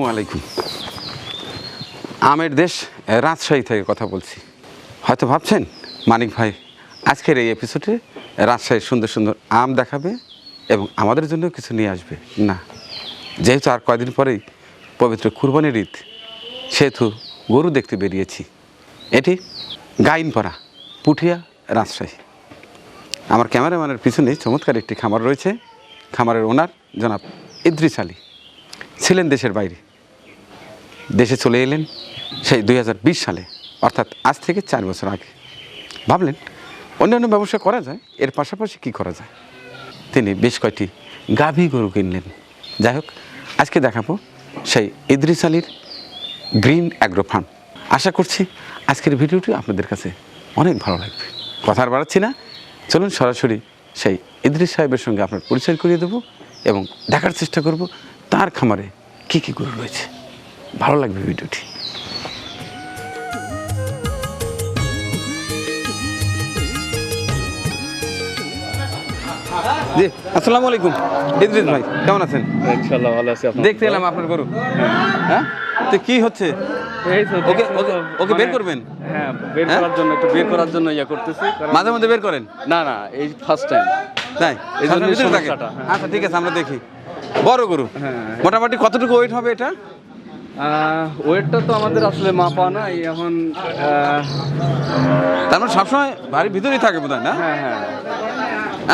আসসালামু আলাইকুম। আমের দেশ রাজশাহী থেকে কথা বলছি। হয়তো ভাবছেন, মানিক ভাই, আজকের এই এপিসোডে রাজশাহীর সুন্দর সুন্দর আম দেখাবে এবং আমাদের জন্য কিছু নিয়ে আসবে। না, যেহেতু আর কয়দিন পরেই পবিত্র কুরবানির ঈদ, সেহেতু গরু দেখতে বেরিয়েছি। এটি গাইনপাড়া, পুঠিয়া, রাজশাহী। আমার ক্যামেরাম্যানের পিছনে চমৎকার একটি খামার রয়েছে। খামারের ওনার জনাব ইদ্রিস আলী। ছিলেন দেশের বাইরে। দেশে চলে এলেন সেই দু হাজার বিশ সালে, অর্থাৎ আজ থেকে চার বছর আগে। ভাবলেন অন্যান্য ব্যবসা করা যায়, এর পাশাপাশি কি করা যায়? তিনি বেশ কয়টি গাভী গরু কিনলেন। যাই হোক, আজকে দেখাবো সেই ইদ্রিস আলীর গ্রিন অ্যাগ্রো ফার্ম। আশা করছি আজকের ভিডিওটি আপনাদের কাছে অনেক ভালো লাগবে। কথা আর বাড়াচ্ছি না, চলুন সরাসরি সেই ইদ্রিস সাহেবের সঙ্গে আপনার পরিচয় করিয়ে দেবো এবং দেখার চেষ্টা করব, তার খামারে কী কী গরু রয়েছে। ভালো লাগবে ভিডিওটি। জি আসসালামু আলাইকুম। ইদ্রিস ভাই কেমন আছেন? ইনশাল্লাহ ভালো আছি আপনার দেখতে এলাম আপনার গরু। হ্যাঁ? তো কি হচ্ছে? ওকে ওকে ওকে বের মানে- করবেন? হ্যাঁ বের হ্যাঁ? করার জন্য একটু বের করার জন্য ইয়া করতেছি। মাঝে মধ্যে বের করেন? না না এই ফার্স্ট টাইম তাই? এই। আচ্ছা ঠিক আছে আমরা দেখি। বড় গরু। হ্যাঁ। মোটামুটি কতটুকু ওয়েট হবে এটা? ওয়েটটা তো আমাদের আসলে মাপা না এখন তার মানে সবসময় বাড়ির ভিতরেই থাকে বোধ হয় না? হ্যাঁ হ্যাঁ।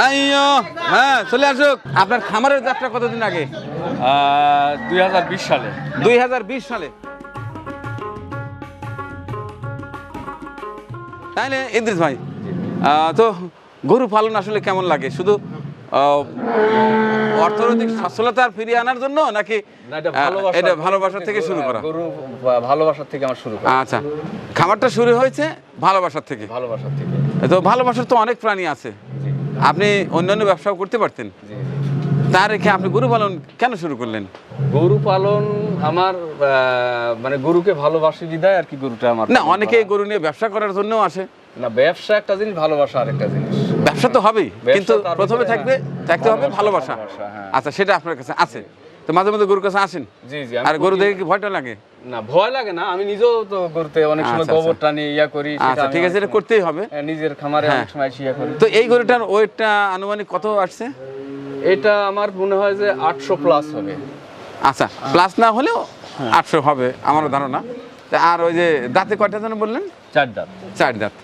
আইয়ো, হ্যাঁ চলে আসুক। আপনার খামারের যাত্রা কতদিন আগে? দুই হাজার বিশ সালে। দুই হাজার বিশ সালে। তাইলে ইদ্রিস ভাই তো গরু পালন আসলে কেমন লাগে? শুধু অর্থনৈতিক সচ্ছলতা ফিরিয়ে আনার জন্য নাকি এটা ভালোবাসা থেকে শুরু করা? গরু ভালোবাসার থেকে আমার শুরু করা। আচ্ছা খামারটা শুরু হয়েছে ভালোবাসার থেকে? ভালোবাসার থেকে। তো ভালোবাসার তো অনেক প্রাণী আছে। আপনি অন্যান্য ব্যবসাও করতে পারতেন। জি তা রেখে আপনি গরু পালন কেন শুরু করলেন? গরু পালন আমার মানে গরুকে ভালোবাসি বিদায় আর কি গরুটা আমার না অনেকেই গরু নিয়ে ব্যবসা করার জন্যও আসে। না ব্যবসা একটা জিনিস ভালোবাসা আরেকটা জিনিস। ব্যবসা তো হবেই কিন্তু প্রথমে ভিতরে, থাকবে হ্যাঁ, থাকতে হবে ভালোবাসা, হ্যাঁ। আচ্ছা সেটা আপনার কাছে আছে। তো মাঝে মধ্যে গরুর কাছে আসেন? জি জি আর গরু দেখে কি ভয়টা লাগে? না ভয় লাগে না আমি নিজেও তো করতে অনেক সময় আচ্ছা, গোবর টানি ইয়া করি আচ্ছা ঠিক আছে এটা করতেই হবে। হ্যাঁ, নিজের খামারে হ্যাঁ। অনেক সময় ইয়া করি। তো এই গরুটার ওয়েটটা আনুমানিক কত আসছে? এটা আমার মনে হয় যে আটশো প্লাস হবে। আচ্ছা প্লাস না হলেও হ্যাঁ। আটশো হবে আমারও ধারণা। আর ওই যে দাঁতে কয়টা যেন বললেন? চার দাঁত। চার দাঁত।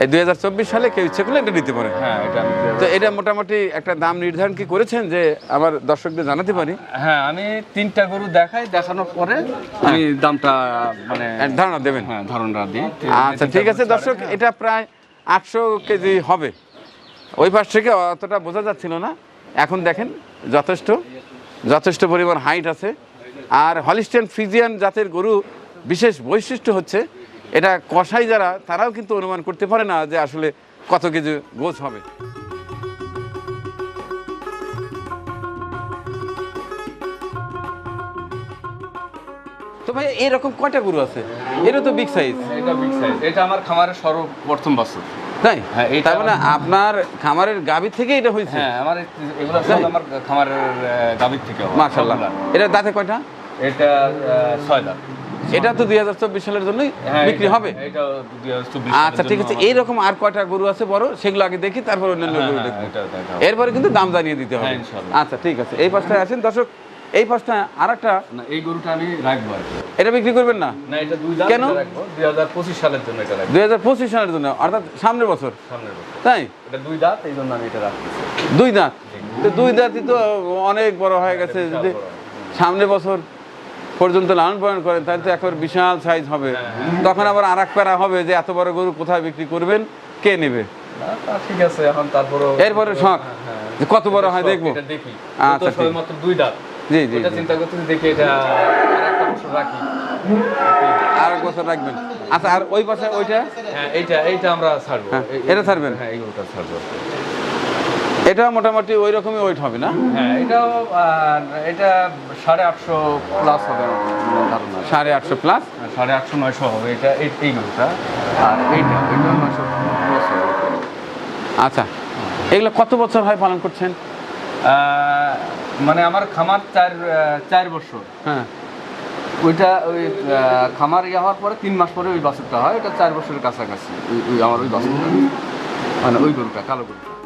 এই দুই হাজার চব্বিশ সালে কেউ ইচ্ছে করলে এটা নিতে পারে। হ্যাঁ এটা তো এটা মোটামুটি একটা দাম নির্ধারণ কি করেছেন যে আমার দর্শকদের জানাতে পারি? হ্যাঁ আমি তিনটা গরু দেখাই দেখানোর পরে আমি দামটা মানে ধারণা দেবেন। হ্যাঁ ধারণা দিই। আচ্ছা ঠিক আছে দর্শক এটা প্রায় আটশো কেজি হবে। ওই পাশ থেকে অতটা বোঝা যাচ্ছিল না। এখন দেখেন যথেষ্ট যথেষ্ট পরিমাণ হাইট আছে। আর হলিস্টেন ফ্রিজিয়ান জাতের গরু বিশেষ বৈশিষ্ট্য হচ্ছে এটা কষাই যারা তারাও কিন্তু অনুমান করতে পারে না যে আসলে কত কেজি গোছ হবে। তো ভাই এরকম কয়টা গরু আছে? এটা তো বিগ সাইজ এটা বিগ সাইজ এটা আমার খামারের সর্বপ্রথম বছর। তাই? হ্যাঁ, তার মানে আপনার খামারের গাভী থেকে এটা হয়েছে? হ্যাঁ আমার এগুলো সব আমার খামারের গাভীর থেকে। সবগুলা। এটা দাঁতে কয়টা? এটা ছয় দাঁত। এটা তো দুই হাজার চব্বিশ সালের জন্যই হ্যাঁ, বিক্রি হবে? আচ্ছা ঠিক আছে। এইরকম আর কয়টা গরু আছে বড়? সেগুলো আগে দেখি তারপর অন্যান্য হ্যাঁ, গরু হ্যাঁ, দেখব। এরপরে কিন্তু দাম জানিয়ে দিতে হবে। আচ্ছা ঠিক আছে। এই পাশটায় আছেন দর্শক এই পাশটা আর একটা এই গরুটা আমি রাখব এটা বিক্রি করবেন না? না এটা দুই দাঁত কেন? এটা রাখব 2025 সালের জন্য এটা দুই হাজার পঁচিশ সালের জন্য অর্থাৎ সামনের বছর। সামনের বছর। তাই? এটা দুই দাঁত এই জন্য আমি এটা দুই দাঁত? দুই দাঁতই তো অনেক বড় হয়ে গেছে। যদি বড়। সামনে বছর পর্যন্ত লালন পালন করেন তাহলে তো একবার বিশাল সাইজ হবে। তখন আবার আর এক প্যারা হবে যে এত বড় গরু কোথায় বিক্রি করবেন? কে নেবে? ঠিক আছে এখন এরপরে শখ। হ্যাঁ। কত বড় হয় দেখব। এটা দেখি। আচ্ছা, দুই দাঁত। জি জি চিন্তা করতেছি দেখি এটা আর রাখি। আর এক বছর রাখবেন। আচ্ছা আর ওই পাশে ওইটা? হ্যাঁ এইটা এইটা আমরা ছাড়বো। হ্যাঁ, এটা ছাড়বেন? হ্যাঁ এই ছাড়বো। এটা মোটামুটি ওই রকমই ওয়েট হবে না? হ্যাঁ এটাও এটা সাড়ে আটশো প্লাস হবে সাড়ে আটশো প্লাস হ্যাঁ, সাড়ে আটশো নয়শো হবে এটা এই- এই গরুটা আর এইটা নয়শো আচ্ছা এগুলো কত বছর হয় পালন করছেন? মানে আমার খামার চার চার বছর। হ্যাঁ। ওইটা ওই খামার ইয়ে হওয়ার পরে তিন মাস পরে ওই বাছুরটা হয় এটা চার বছরের কাছাকাছি। ওই- ওই আমার ওই বাছুরটা। মানে ওই গরুটা কালো গরুটা।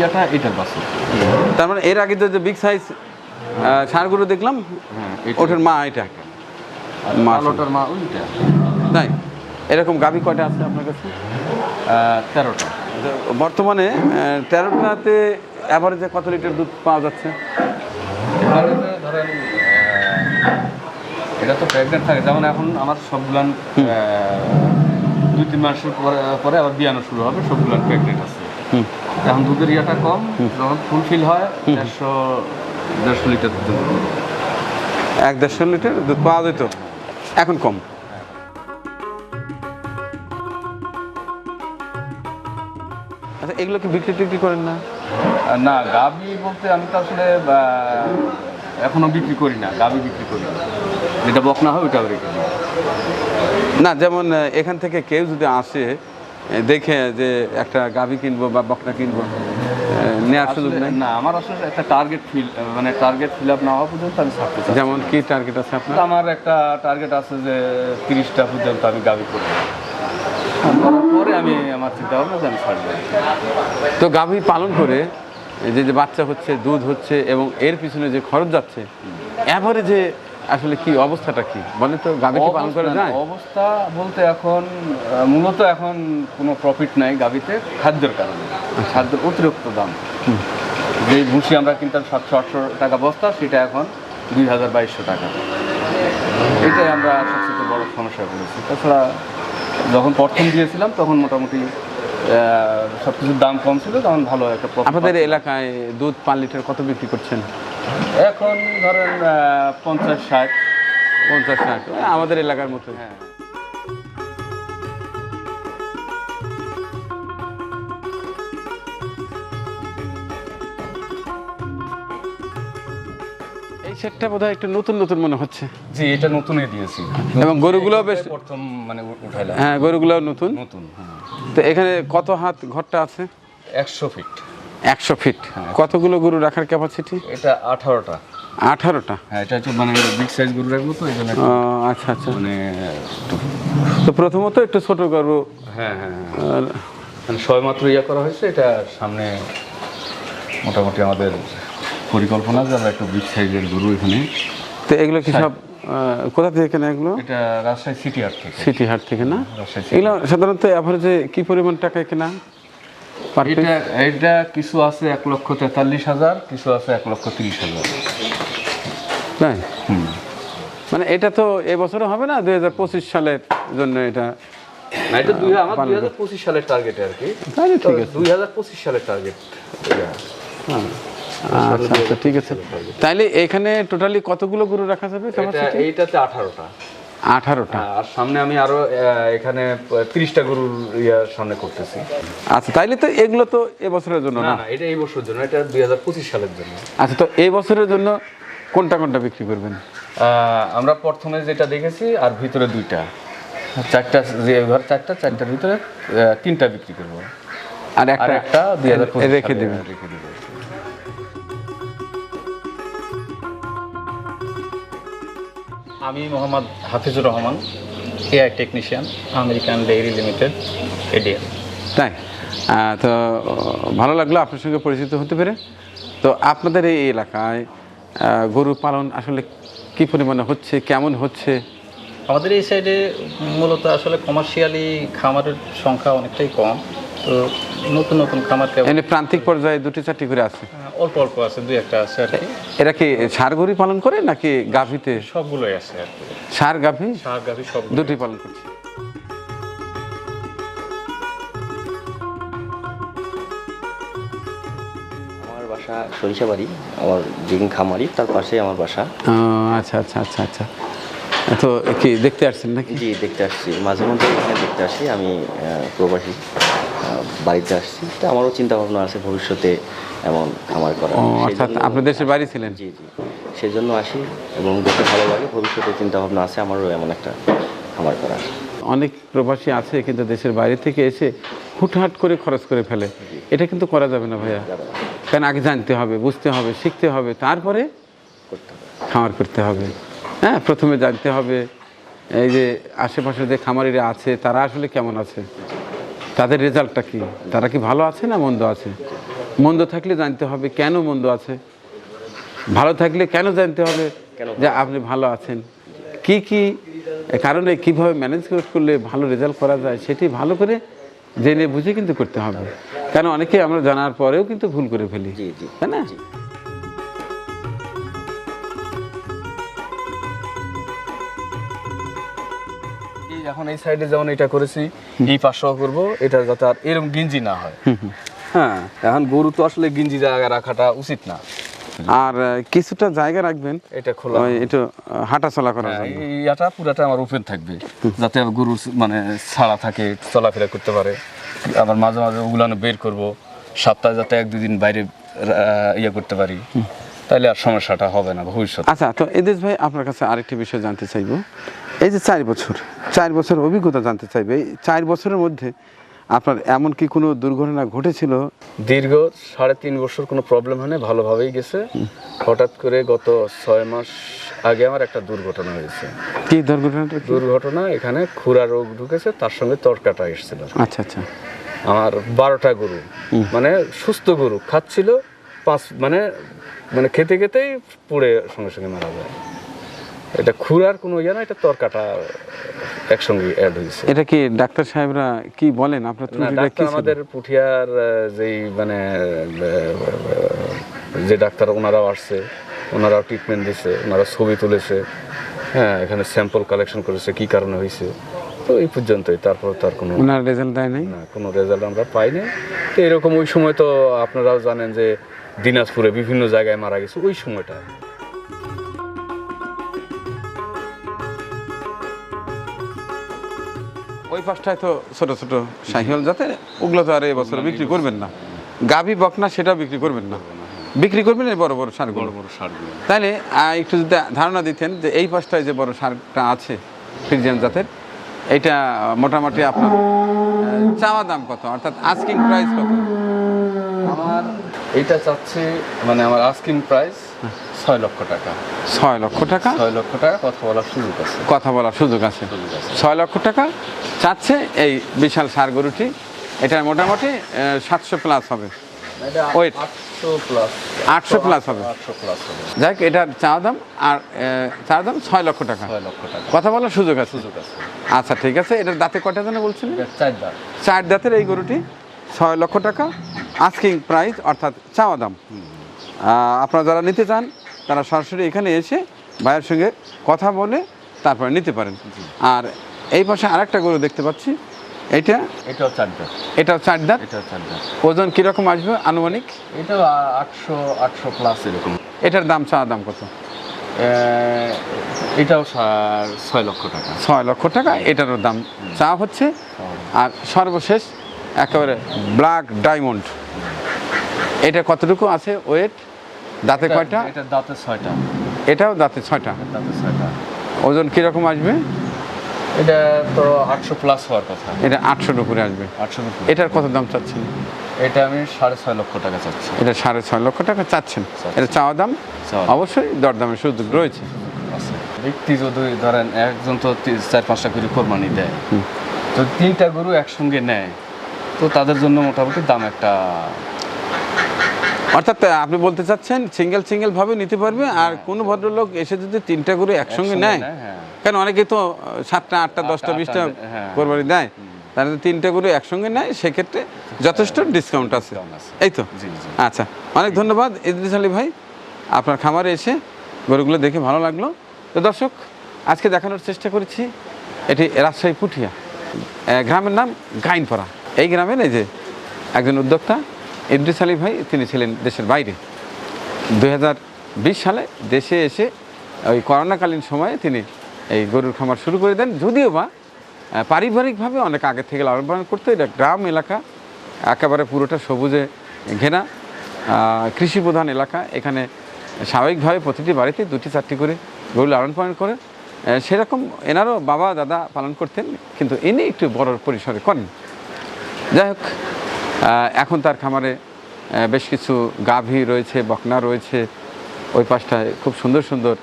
ইয়েটা এটার বাছুর তার মানে এর আগে তো যে বিগ সাইজ সারগুলো দেখলাম হ্যাঁ ওটার মা এটা। মা মা ওইটা। নাই এরকম গাভী কয়টা আছে আপনার কাছে? তেরোটা। বর্তমানে তেরোটাতে অ্যাভারেজে কত লিটার দুধ পাওয়া যাচ্ছে? ধরেন এটা তো প্রেগনেন্ট থাকে যেমন এখন আমার সবগুলান দুই তিন মাসের পরে পরে আবার বিয়ানো শুরু হবে সবগুলান প্রেগনেন্ট আছে। হুম। এখন দুধের ইয়াটা কম যখন ফুলফিল হয় দেড়শো দেড়শো লিটার দুধ। এক দেড়শো লিটার দুধ পাওয়া যেত। এখন কম। আচ্ছা এগুলো কি বিক্রি টিক্রি করেন না? না গাবি বলতে আমি তো আসলে এখনও বিক্রি করি না গাবি বিক্রি করি না। যেটা বকনা হয় রেখে দিই না যেমন এখান থেকে কেউ যদি আসে দেখে যে একটা গাভী কিনবো বা বকনা কিনবো নেওয়ার সুযোগ নেই? না আমার আসলে একটা টার্গেট ফিল মানে টার্গেট ফিল আপ না হওয়া পর্যন্ত আমি ছাড়তে চাই যেমন কি টার্গেট আছে আপনার? আমার একটা টার্গেট আছে যে তিরিশটা পর্যন্ত আমি গাবি করব। করার পরে আমি আমার চিন্তা ভাবনা যে আমি ছাড়বো। তো গাভী পালন করে যে যে বাচ্চা হচ্ছে দুধ হচ্ছে এবং এর পিছনে যে খরচ যাচ্ছে অ্যাভারেজে আসলে কি অবস্থাটা কি? বলে তো গাভী কি পালন করা যায় অবস্থা বলতে এখন মূলত এখন কোনো প্রফিট নাই গাবিতে খাদ্যের কারণে। খাদ্যের অতিরিক্ত দাম। যে ভুসি আমরা কিনতাম সাতশো আটশো টাকা বস্তা সেটা এখন দুই হাজার বাইশশো টাকা। এটাই আমরা সবচেয়ে বড় সমস্যা করেছি তাছাড়া যখন প্রথম দিয়েছিলাম তখন মোটামুটি সব কিছুর দাম কম ছিল তখন ভালো একটা আপনাদের এলাকায় দুধ পাঁচ লিটার কত বিক্রি করছেন? এখন ধরেন পঞ্চাশ ষাট। পঞ্চাশ ষাট আমাদের এলাকার মতো হ্যাঁ। এই সেটটা বোধহয় একটু নতুন নতুন মনে হচ্ছে। জি এটা নতুনই দিয়েছি। এবং গরুগুলো বেশ প্রথম মানে উঠাইলাম। হ্যাঁ গরুগুলো নতুন। নতুন হ্যাঁ। তো এখানে কত হাত ঘরটা আছে? একশো ফিট। একশো ফিট। কতগুলো গরু রাখার ক্যাপাসিটি এটা আঠারোটা। আঠারোটা? হ্যাঁ এটা হচ্ছে মানে বিগ সাইজ গরু রাখব তো একটু আচ্ছা আচ্ছা। মানে তো প্রথমত একটু ছোট গরু। হ্যাঁ হ্যাঁ হ্যাঁ। মানে সবে মাত্র ইয়ে করা হয়েছে এটা সামনে মোটামুটি আমাদের পরিকল্পনা যে আমরা একটু বিগ সাইজের গরু এখানে তো এগুলো কি সব কোথা থেকে কেনা এগুলো? এটা রাজশাহী সিটি থেকে। সিটি হাট থেকে না? রাজশাহী এগুলো সাধারণত অ্যাভারেজে কি পরিমাণ টাকায় কেনা? এটা এটা কিছু আছে এক লক্ষ তেতাল্লিশ হাজার কিছু আছে এক লক্ষ তিরিশ হাজার। তাই? মানে এটা তো এবছরে হবে না দুই হাজার পঁচিশ সালের জন্য এটা এটা দুই আমার দুই হাজার পঁচিশ সালের টার্গেট আর কি। তাহলে ঠিক আছে। দুই হাজার পঁচিশ সালের টার্গেট হ্যাঁ। আচ্ছা আচ্ছা ঠিক আছে। তাইলে এখানে টোটালি কতগুলো গরু রাখা যাবে এইটাতে আঠারোটা। আঠারোটা। আর সামনে আমি আরও এখানে তিরিশটা গরুর ইয়ার সামনে করতেছি। আচ্ছা তাইলে তো এগুলো তো এবছরের জন্য না এটা এই বছরের জন্য এটা দুই হাজার পঁচিশ সালের জন্য। আচ্ছা তো এই বছরের জন্য কোনটা কোনটা বিক্রি করবেন? আমরা প্রথমে যেটা দেখেছি আর ভিতরে দুইটা। চারটা যে ঘর চারটা চারটার ভিতরে তিনটা বিক্রি করব। আর একটা একটা দুই হাজার রেখে দেবেন। রেখে দেবো। আমি Mohammad Hafizur Rahman AI technician American dairy limited ADL তাই? তো ভালো লাগল আপনার সঙ্গে পরিচিত হতে পেরে। তো আপনাদের এই এলাকায় গরু পালন আসলে কি পরিমাণে হচ্ছে কেমন হচ্ছে? আমাদের এই সাইডে মূলত আসলে কমার্শিয়ালি খামারের সংখ্যা অনেকটাই কম। তো নতুন নতুন খামার এমনি প্রান্তিক পর্যায়ে দুটি চারটি করে আছে? অল্প অল্প আছে দুই একটা আছে আর কি। এরা কি সার গরু পালন করে নাকি গাভীতে? সবগুলোই আছে আর কি। সার গাভী? শাক গাভি সব দুটি পালন করছে। আমার বাসা সরিষাবাড়ি আমার যিনি খামারি তার পাশে আমার বাসা। আচ্ছা আচ্ছা আচ্ছা আচ্ছা। তো কি দেখতে আসছেন নাকি? জি দেখতে আসছি। মাঝে মধ্যে এখানে দেখতে আসি আমি প্রবাসী। বাড়িতে আসছি। তো আমারও চিন্তা ভাবনা আছে ভবিষ্যতে এমন খামার করা অর্থাৎ জন্য- আপনি দেশের বাড়ি ছিলেন? জি জি। সেই জন্য আসি এবং দেখতে ভালো লাগে ভবিষ্যতে চিন্তা ভাবনা আছে আমারও এমন একটা খামার করার। অনেক প্রবাসী আছে কিন্তু দেশের বাইরে থেকে এসে হুটহাট করে খরচ করে ফেলে। এটা কিন্তু করা যাবে না ভাইয়া। কারণ আগে জানতে হবে বুঝতে হবে শিখতে হবে তারপরে খামার করতে হবে। হ্যাঁ প্রথমে জানতে হবে এই যে আশেপাশে যে খামারিরা আছে তারা আসলে কেমন আছে? তাদের রেজাল্টটা কি? তারা কি ভালো আছে না মন্দ আছে? মন্দ থাকলে জানতে হবে কেন মন্দ আছে? ভালো থাকলে কেন জানতে হবে যে আপনি ভালো আছেন? কি কি কারণে কীভাবে ম্যানেজ করলে ভালো রেজাল্ট করা যায় সেটি ভালো করে জেনে বুঝে কিন্তু করতে হবে। কেন? অনেকে আমরা জানার পরেও কিন্তু ভুল করে ফেলি। তাই না? এখন এই সাইডে যেমন এটা করেছি এই পাশটাও করব এটা যাতে আর এরকম গিঞ্জি না হয়। হ্যাঁ এখন গরু তো আসলে গিঞ্জি জায়গায় রাখাটা উচিত না। আর কিছুটা জায়গা রাখবেন। এটা খোলা। ওই একটু হাঁটা চলা করার হ্যাঁ, জন্য। ইয়াটা পুরাটা আমার ওপেন থাকবে। যাতে গরু মানে ছাড়া থাকে চলাফেরা করতে পারে। আবার মাঝে মাঝে ওগুলানো বের করব। সপ্তাহে যাতে এক দুদিন বাইরে ইয়ে করতে পারি। তাহলে আর সমস্যাটা হবে না ভবিষ্যৎ আচ্ছা তো এদেশ ভাই আপনার কাছে আরেকটি বিষয় জানতে চাইব। এই যে চার বছর চার বছর অভিজ্ঞতা জানতে চাইবে এই চার বছরের মধ্যে আপনার এমন কি কোনো দুর্ঘটনা ঘটেছিল? দীর্ঘ সাড়ে তিন বছর কোনো প্রবলেম হয়নি ভালোভাবেই গেছে। হঠাৎ করে গত ছয় মাস আগে আমার একটা দুর্ঘটনা হয়েছে। কি দুর্ঘটনাটা? দুর্ঘটনা এখানে খুরা রোগ ঢুকেছে তার সঙ্গে তরকাটা এসেছিল। আচ্ছা আচ্ছা। আমার বারোটা গরু মানে সুস্থ গরু খাচ্ছিল পাঁচ মানে মানে খেতে খেতেই পুড়ে সঙ্গে সঙ্গে মারা যায়। এটা খুরার কোনো ইয়ে না এটা তরকাটা একসঙ্গে অ্যাড হয়েছে। এটা কি ডাক্তার সাহেবরা কি বলেন? আপনার ত্রুটিটা আমাদের পুঠিয়ার যেই মানে যে ডাক্তার ওনারাও আসছে ওনারাও ট্রিটমেন্ট দিছে ওনারা ছবি তুলেছে হ্যাঁ এখানে স্যাম্পল কালেকশন করেছে কি কারণে হয়েছে তো এই পর্যন্তই তারপর তার কোনো ওনার রেজাল্ট দেয় নাই? না কোনো রেজাল্ট আমরা পাইনি। তো এরকম ওই সময় তো আপনারাও জানেন যে দিনাজপুরে বিভিন্ন জায়গায় মারা গেছে ওই সময়টা। ওই পাশটায় তো ছোট ছোট সাইকেল যাতে ওগুলো তো আর এই বছর বিক্রি করবেন না। গাভী বকনা সেটা বিক্রি করবেন না। বিক্রি করবেন এই বড় বড় সার বড় বড় সারগুলো। তাহলে একটু যদি ধারণা দিতেন যে এই পাশটায় যে বড় সারটা আছে ফ্রিজিয়ান জাতের এটা মোটামুটি আপনার চাওয়া দাম কত? অর্থাৎ আস্কিং প্রাইস কত? আমার এইটা চাচ্ছে মানে আমার আস্কিং প্রাইস ছয় লক্ষ টাকা। ছয় লক্ষ টাকা? ছয় লক্ষ টাকা কথা বলার সুযোগ আছে। কথা বলার সুযোগ আছে। সুযোগ আছে। ছয় লক্ষ টাকা চাচ্ছে এই বিশাল সার গরুটি। এটা মোটামুটি সাতশো প্লাস হবে। Wait. আটশো প্লাস হবে। যাই হোক এটার চাওয়া দাম আর চাওয়া দাম ছয় লক্ষ টাকা। ছয় লক্ষ টাকা। কথা বলার সুযোগ আছে। সুযোগ আছে। আচ্ছা ঠিক আছে। এটার দাঁতে কটা যেন বলছিলেন? এটা চার দাঁত। চার দাঁতের এই গরুটি? ছয় লক্ষ টাকা আস্কিং প্রাইস অর্থাৎ চাওয়া দাম। আপনারা যারা নিতে চান তারা সরাসরি এখানে এসে ভাইয়ের সঙ্গে কথা বলে তারপরে নিতে পারেন। আর এই পাশে আরেকটা গরু দেখতে পাচ্ছি। এটা? এটাও চার দাঁত। এটাও চার দাঁত? এটাও চার দাঁত। ওজন কীরকম আসবে আনুমানিক? এটাও আটশো আটশো প্লাস এরকম। এটার দাম চাওয়া দাম কত? এটাও ছয় লক্ষ টাকা। ছয় লক্ষ টাকা এটারও দাম চা হচ্ছে। আর সর্বশেষ একেবারে ব্ল্যাক ডায়মন্ড এটা কতটুকু আছে ওয়েট দাঁতে কয়টা? এটা দাঁতে ছয়টা। এটাও দাঁতে ছয়টা। দাঁতে ছয়টা। ওজন কীরকম আসবে? এটা তো আটশো প্লাস হওয়ার কথা। এটা আটশোর উপরে আসবে। আটশো এটার কত দাম চাচ্ছেন? এটা আমি সাড়ে ছয় লক্ষ টাকা চাচ্ছি। এটা সাড়ে ছয় লক্ষ টাকা চাচ্ছেন। এটা চাওয়া দাম? অবশ্যই দরদামের সুযোগ রয়েছে। ব্যক্তি যদি ধরেন একজন তো তি- চার পাঁচটা করে কোরবানি দেয়। তো তিনটা গরু একসঙ্গে নেয়। তো তাদের জন্য মোটামুটি দাম একটা অর্থাৎ আপনি বলতে চাচ্ছেন সিঙ্গেল সিঙ্গেল ভাবে নিতে পারবে আর কোনো ভদ্রলোক এসে যদি তিনটা করে একসঙ্গে নেয় হ্যাঁ। কেন অনেকে তো সাতটা আটটা দশটা বিশটা হ্যাঁ। কোরবানি দেয় যদি তিনটা করে একসঙ্গে নেয় সেক্ষেত্রে যথেষ্ট ডিসকাউন্ট আছে। এই তো। আচ্ছা অনেক ধন্যবাদ ইদ্রিস আলী ভাই আপনার খামারে এসে গরুগুলো দেখে ভালো লাগল তো দর্শক আজকে দেখানোর চেষ্টা করেছি এটি রাজশাহী পুঠিয়া গ্রামের নাম গাইনপাড়া এই গ্রামের এই যে একজন উদ্যোক্তা, ইদ্রিস আলী ভাই, তিনি ছিলেন দেশের বাইরে। দু হাজার বিশ সালে দেশে এসে ওই করোনাকালীন সময়ে তিনি এই গরুর খামার শুরু করে দেন। যদিও বা পারিবারিকভাবে অনেক আগে থেকে লালন পালন করতো। এটা গ্রাম, এলাকা, একেবারে পুরোটা সবুজে ঘেরা কৃষি প্রধান এলাকা। এখানে স্বাভাবিকভাবে প্রতিটি বাড়িতে দুটি, চারটি করে গরু লালন পালন করে সেরকম এনারও বাবা, দাদা পালন করতেন, কিন্তু ইনি একটু বড় পরিসরে করেন। যাই হোক এখন তার খামারে বেশ কিছু গাভী রয়েছে, বকনা রয়েছে। ওই পাশটায় খুব সুন্দর সুন্দর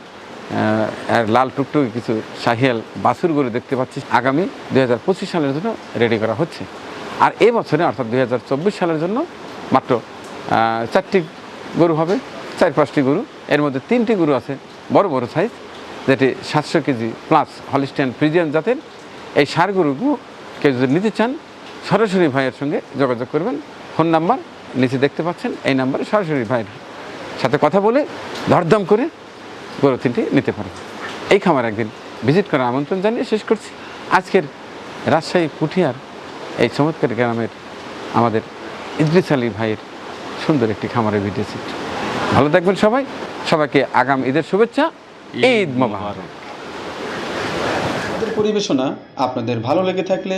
আর লাল টুকটুকে কিছু শাহিয়াল বাছুর গরু দেখতে পাচ্ছি। আগামী দুই হাজার পঁচিশ সালের জন্য রেডি করা হচ্ছে। আর এ বছরে, অর্থাৎ দুই হাজার চব্বিশ সালের জন্য মাত্র চারটি গরু হবে, চার পাঁচটি গরু। এর মধ্যে তিনটি গরু আছে, বড় বড় সাইজ যেটি সাতশো কেজি প্লাস হলিস্টিয়ান ফ্রিজিয়ান জাতের। এই সার গরুগুলো কেউ যদি নিতে চান সরাসরি ভাইয়ের সঙ্গে যোগাযোগ করবেন। ফোন নাম্বার নিচে দেখতে পাচ্ছেন এই নাম্বারে সরাসরি ভাইয়ের সাথে কথা বলে দরদাম করে গরু তিনটি নিতে পারেন। এই খামার একদিন ভিজিট করার আমন্ত্রণ জানিয়ে শেষ করছি। আজকের রাজশাহী পুঠিয়ার এই চমৎকার গ্রামের আমাদের ইদ্রিস আলী ভাইয়ের সুন্দর একটি খামারের ভিডিও চিত্র ভালো থাকবেন সবাই। সবাইকে আগাম ঈদের শুভেচ্ছা। ঈদ মোবারক। পরিবেশনা আপনাদের ভালো লেগে থাকলে